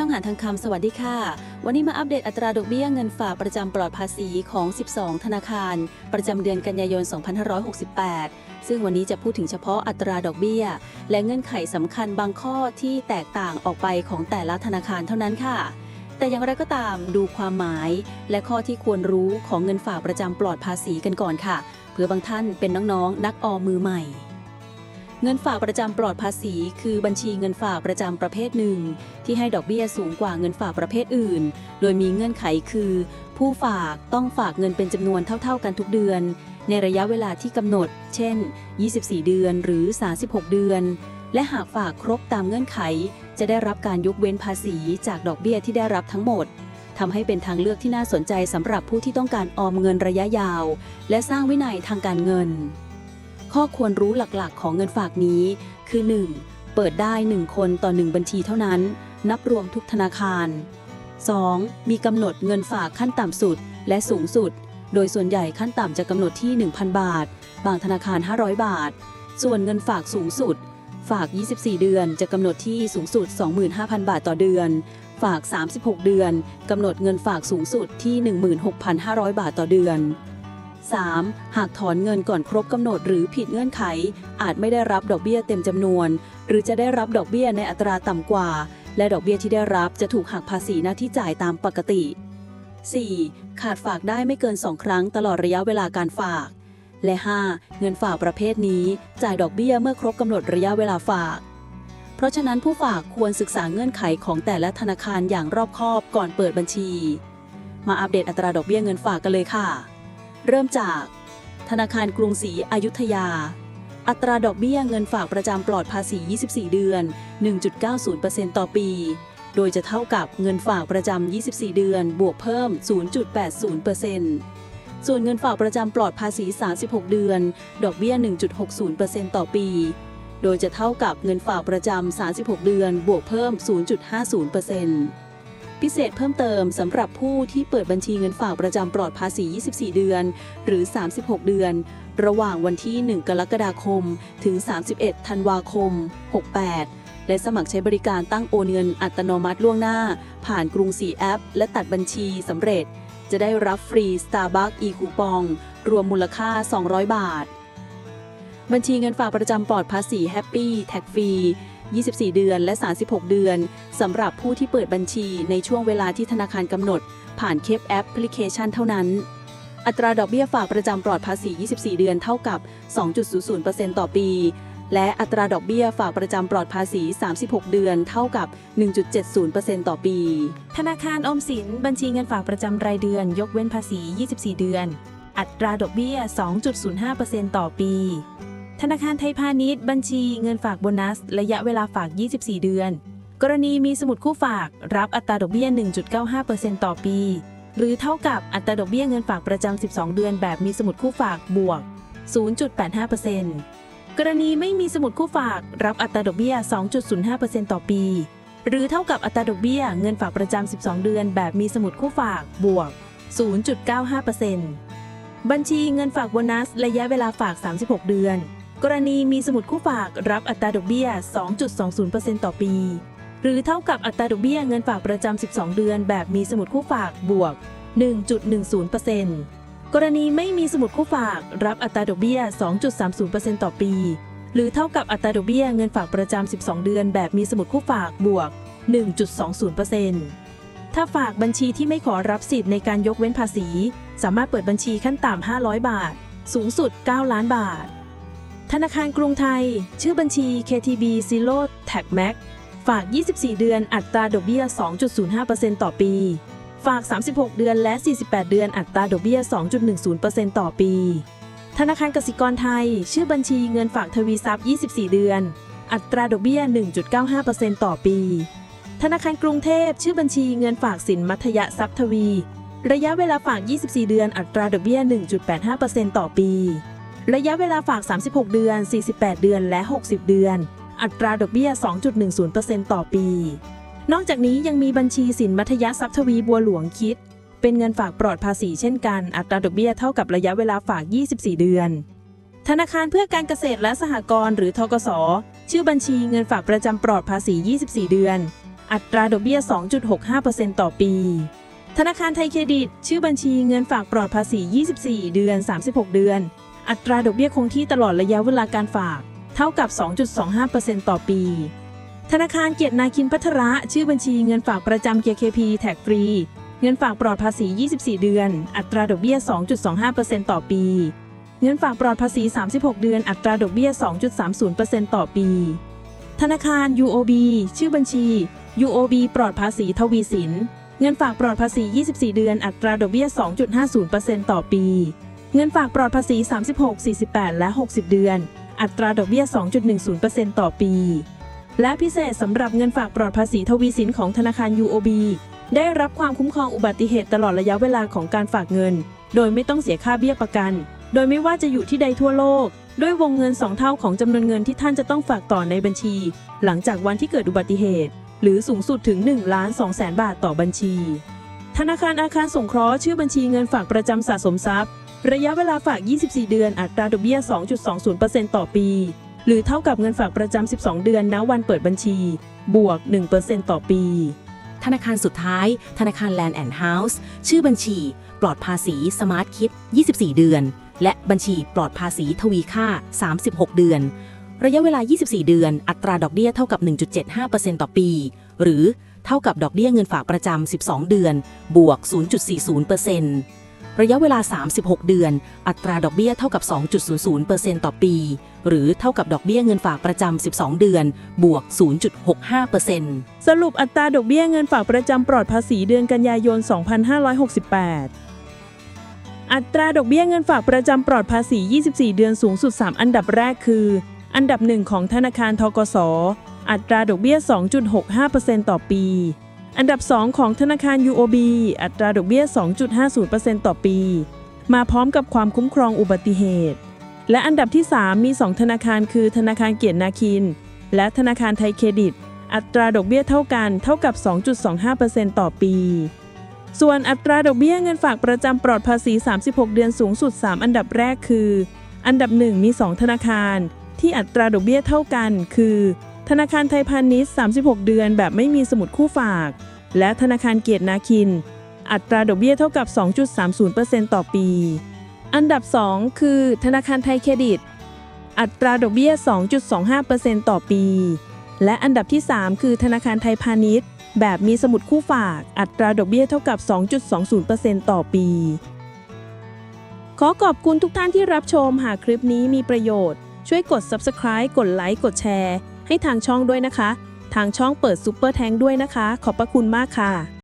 ช่องหาทางคำสวัสดีค่ะ วันนี้มาอัปเดตอัตราดอกเบี้ยเงินฝากประจำปลอดภาษีของ 12 ธนาคาร ประจำเดือนกันยายน 2568 ซึ่งวันนี้จะพูดถึงเฉพาะอัตราดอกเบี้ย และเงื่อนไขสำคัญบางข้อที่แตกต่างออกไปของแต่ละธนาคารเท่านั้นค่ะ แต่อย่างไรก็ตามดูความหมาย และข้อที่ควรรู้ของเงินฝากประจำปลอดภาษีกันก่อนค่ะเพื่อบางท่านเป็นน้องๆนักออมมือใหม่ เงินฝากประจำปลอดภาษี คือบัญชีเงินฝากประจำประเภทหนึ่ง ที่ให้ดอกเบี้ยสูงกว่าเงินฝากประเภทอื่น โดยมีเงื่อนไขคือ ผู้ฝากต้องฝากเงินเป็นจำนวนเท่า ๆ กันทุกเดือน ในระยะเวลาที่กำหนด เช่น 24 เดือนหรือ 36 เดือน และหากฝากครบตามเงื่อนไข จะได้รับการยกเว้นภาษีจากดอกเบี้ยที่ได้รับทั้งหมดทำให้เป็นทางเลือกที่น่าสนใจสำหรับผู้ที่ต้องการออมเงินระยะยาว และสร้างวินัยทางการเงิน ข้อควรรู้หลักๆ ของเงินฝากนี้ คือ 1. เปิดได้ 1 คนต่อ 1 บัญชีเท่านั้น นับรวมทุกธนาคาร 2. มีกำหนดเงินฝากขั้นต่ำสุดและสูงสุด โดยส่วนใหญ่ขั้นต่ำจะกำหนดที่ 1,000 บาท บางธนาคาร 500 บาท ส่วนเงินฝากสูงสุด ฝาก 24 เดือนจะกำหนดที่สูงสุด 25,000 บาทต่อเดือน ฝาก 36 เดือนกำหนดเงินฝากสูงสุดที่ 16,500 บาทต่อเดือน 3. หากถอนเงินก่อนครบกำหนดหรือผิดเงื่อนไข อาจไม่ได้รับดอกเบี้ยเต็มจำนวน หรือจะได้รับดอกเบี้ยในอัตราต่ำกว่า และดอกเบี้ยที่ได้รับจะถูกหักภาษีหน้าที่จ่ายตามปกติ 4. ขาดฝากได้ไม่เกิน 2 ครั้งตลอดระยะเวลาการฝาก และ 5. เงินฝากประเภทนี้จ่ายดอกเบี้ยเมื่อครบกำหนดระยะเวลาฝาก เพราะฉะนั้นผู้ฝากควรศึกษาเงื่อนไขของแต่ละธนาคารอย่างรอบคอบก่อนเปิดบัญชี มาอัปเดตอัตราดอกเบี้ยเงินฝากกันเลยค่ะ เริ่มจาก ธนาคารกรุงศรีอยุธยา อัตราดอกเบี้ยเงินฝากประจำปลอดภาษี 24 เดือน 1.90%ต่อปี โดยจะเท่ากับเงินฝากประจำ 24 เดือน บวกเพิ่ม 0.80%ส่วนเงินฝากประจำปลอดภาษี 36 เดือน ดอกเบี้ย 1.60%ต่อปี โดยจะเท่ากับเงินฝากประจำ 36 เดือน บวกเพิ่ม 0.50% พิเศษเพิ่มเติมสำหรับผู้ที่เปิดบัญชีเงินฝากประจำปลอดภาษี 24 เดือน หรือ 36 เดือน ระหว่างวันที่ 1 กรกฎาคม ถึง 31 ธันวาคม 68 และสมัครใช้บริการตั้งโอนเงินอัตโนมัติล่วงหน้า ผ่านกรุงศรีแอป และตัดบัญชีสำเร็จ จะได้รับฟรี Starbucks e คูปอง รวมมูลค่า 200 บาท บัญชีเงินฝากประจำปลอดภาษีแฮปปี้แท็กฟรี 24 เดือน และ 36 เดือนสำหรับผู้ที่เปิดบัญชีในช่วงเวลาที่ธนาคารกำหนด ผ่านเคปแอปพลิเคชันเท่านั้น อัตราดอกเบี้ยฝากประจำปลอดภาษี 24 เดือนเท่ากับ 2.00%ต่อปี และอัตราดอกเบี้ยฝากประจำปลอดภาษี 36 เดือนเท่ากับ 1.70%ต่อปี ธนาคารอมสินบัญชีเงินฝากประจำรายเดือน ยกเว้นภาษี 24 เดือน อัตราดอกเบี้ย 2.05%ต่อปี ธนาคารไทยพาณิชย์ บัญชีเงินฝากโบนัส ระยะเวลาฝาก 24 เดือน กรณีมีสมุดคู่ฝาก รับอัตราดอกเบี้ย 1.95%ต่อปี หรือเท่ากับอัตราดอกเบี้ยเงินฝากประจำ 12 เดือน แบบมีสมุดคู่ฝากบวก 0.85%กรณีไม่มีสมุดคู่ฝาก รับอัตราดอกเบี้ย 2.05%ต่อปี หรือเท่ากับอัตราดอกเบี้ยเงินฝากประจำ 12 เดือน แบบมีสมุดคู่ฝากบวก 0.95%บัญชีเงินฝากโบนัส ระยะเวลาฝาก 36 เดือน กรณีมีสมุดคู่ฝากรับอัตราดอกเบี้ย 2.20%ต่อปี หรือเท่ากับอัตราดอกเบี้ยเงินฝากประจำ 12 เดือนแบบมีสมุดคู่ฝากบวก 1.10%กรณีไม่มีสมุดคู่ฝากรับอัตราดอกเบี้ย 2.30%ต่อปี หรือเท่ากับอัตราดอกเบี้ยเงินฝากประจำ 12 เดือนแบบมีสมุดคู่ฝากบวก 1.20%ถ้าฝากบัญชีที่ไม่ขอรับสิทธิ์ในการยกเว้นภาษี สามารถเปิดบัญชีขั้นต่ำ500 บาท สูงสุด 9 ล้านบาท ธนาคารกรุงไทย ชื่อบัญชี KTB Zero Tag Max ฝาก 24 เดือนอัตราดอกเบี้ย 2.05%ต่อปี ฝาก 36 เดือนและ 48 เดือนอัตราดอกเบี้ย 2.10%ต่อปี ธนาคารกสิกรไทย ชื่อบัญชีเงินฝากทวีทรัพย์ 24 เดือน อัตราดอกเบี้ย 1.95%ต่อปี ธนาคารกรุงเทพ ชื่อบัญชีเงินฝากสินมัธยทรัพย์ทวี ระยะเวลาฝาก 24 เดือน อัตราดอกเบี้ย 1.85%ต่อปี ระยะเวลาฝาก 36 เดือน 48 เดือน และ 60 เดือน อัตราดอกเบี้ย 2.10%ต่อปี นอกจากนี้ยังมีบัญชีสินมัธยทรัพย์ทวีบัวหลวงคิด เป็นเงินฝากปลอดภาษีเช่นกัน อัตราดอกเบี้ยเท่ากับระยะเวลาฝาก 24 เดือน ธนาคารเพื่อการเกษตรและสหกรณ์หรือทกส ชื่อบัญชีเงินฝากประจำปลอดภาษี 24 เดือน อัตราดอกเบี้ย 2.65%ต่อปีธนาคารไทยเครดิต ชื่อบัญชีเงินฝากปลอดภาษี 24 เดือน 36 เดือน อัตราดอกเบี้ยคงที่ตลอดระยะเวลาการฝาก เท่ากับ 2.25%ต่อปี ธนาคารเกียรตินาคินพัทระ ชื่อบัญชีเงินฝากประจำ KKP แท็กฟรี เงินฝากปลอดภาษี 24 เดือน อัตราดอกเบี้ย 2.25%ต่อปี เงินฝากปลอดภาษี 36 เดือน อัตราดอกเบี้ย 2.30%ต่อปี ธนาคาร UOB ชื่อบัญชี UOB ปลอดภาษีทวีสิน เงินฝากปลอดภาษี 24 เดือน อัตราดอกเบี้ย 2.50%ต่อปี เงินฝากปลอดภาษี 36 48 และ 60 เดือน อัตราดอกเบี้ย 2.10%ต่อปี และพิเศษสำหรับเงินฝากปลอดภาษีทวีสินของธนาคาร UOB ได้รับความคุ้มครองอุบัติเหตุตลอดระยะเวลาของการฝากเงิน โดยไม่ต้องเสียค่าเบี้ยประกัน โดยไม่ว่าจะอยู่ที่ใดทั่วโลก ด้วยวงเงิน 2 เท่าของจำนวนเงินที่ท่านจะต้องฝากต่อในบัญชี หลังจากวันที่เกิดอุบัติเหตุ หรือสูงสุดถึง1ล้าน2แสนบาทต่อบัญชี ธนาคารอาคารสงเคราะห์ชื่อบัญชีเงินฝากประจำสะสมทรัพย์ ระยะเวลาฝาก 24 เดือน อัตราดอกเบี้ย 2.20%ต่อปี หรือเท่ากับเงินฝากประจำ 12 เดือนณวันเปิดบัญชี บวก 1%ต่อปี ธนาคารสุดท้าย ธนาคาร Land and House ชื่อบัญชี ปลอดภาษีสมาร์ทคิด 24 เดือน และบัญชีปลอดภาษีทวีค่า 36 เดือน ระยะเวลา 24 เดือน อัตราดอกเบี้ยเท่ากับ 1.75%ต่อปี หรือเท่ากับดอกเบี้ยเงินฝากประจำ 12 เดือน บวก 0.40% ระยะเวลา 36 เดือน อัตราดอกเบี้ยเท่ากับ 2.00%ต่อปี หรือเท่ากับดอกเบี้ยเงินฝากประจำ 12 เดือน บวก 0.65%สรุปอัตราดอกเบี้ยเงินฝากประจำปลอดภาษีเดือนกันยายน 2568 อัตราดอกเบี้ยเงินฝากประจำปลอดภาษี 24 เดือนสูงสุด 3 อันดับแรกคือ อันดับ 1 ของธนาคารทกส อัตราดอกเบี้ย 2.65%ต่อปี อันดับ 2 ของธนาคาร UOB อัตราดอกเบี้ย 2.50%ต่อปี มาพร้อมกับความคุ้มครองอุบัติเหตุ และอันดับที่ 3 มี 2 ธนาคารคือธนาคารเกียรตินาคิน และธนาคารไทยเครดิต อัตราดอกเบี้ยเท่ากันเท่ากับ 2.25%ต่อปี ส่วนอัตราดอกเบี้ยเงินฝากประจำปลอดภาษี 36 เดือนสูงสุด 3 อันดับแรกคือ อันดับ 1 มี 2 ธนาคาร ที่อัตราดอกเบี้ยเท่ากันคือ ธนาคารไทยพาณิชย์ 36 เดือนแบบไม่มีสมุดคู่ฝาก และธนาคารเกียรตินาคิน อัตราดอกเบี้ยเท่ากับ 2.30%ต่อปี อันดับ 2 คือ ธนาคารไทยเครดิต อัตราดอกเบี้ย 2.25%ต่อปี และอันดับที่ 3 คือธนาคารไทยพาณิชย์ แบบมีสมุดคู่ฝาก อัตราดอกเบี้ยเท่ากับ 2.20%ต่อปี ขอขอบคุณทุกท่านที่รับชม หากคลิปนี้มีประโยชน์ ช่วยกด subscribe กดไลค์ กดแชร์ ให้ทางช่องด้วยนะคะ ทางช่องเปิดซูเปอร์แทงด้วยนะคะ ขอบพระคุณมากค่ะ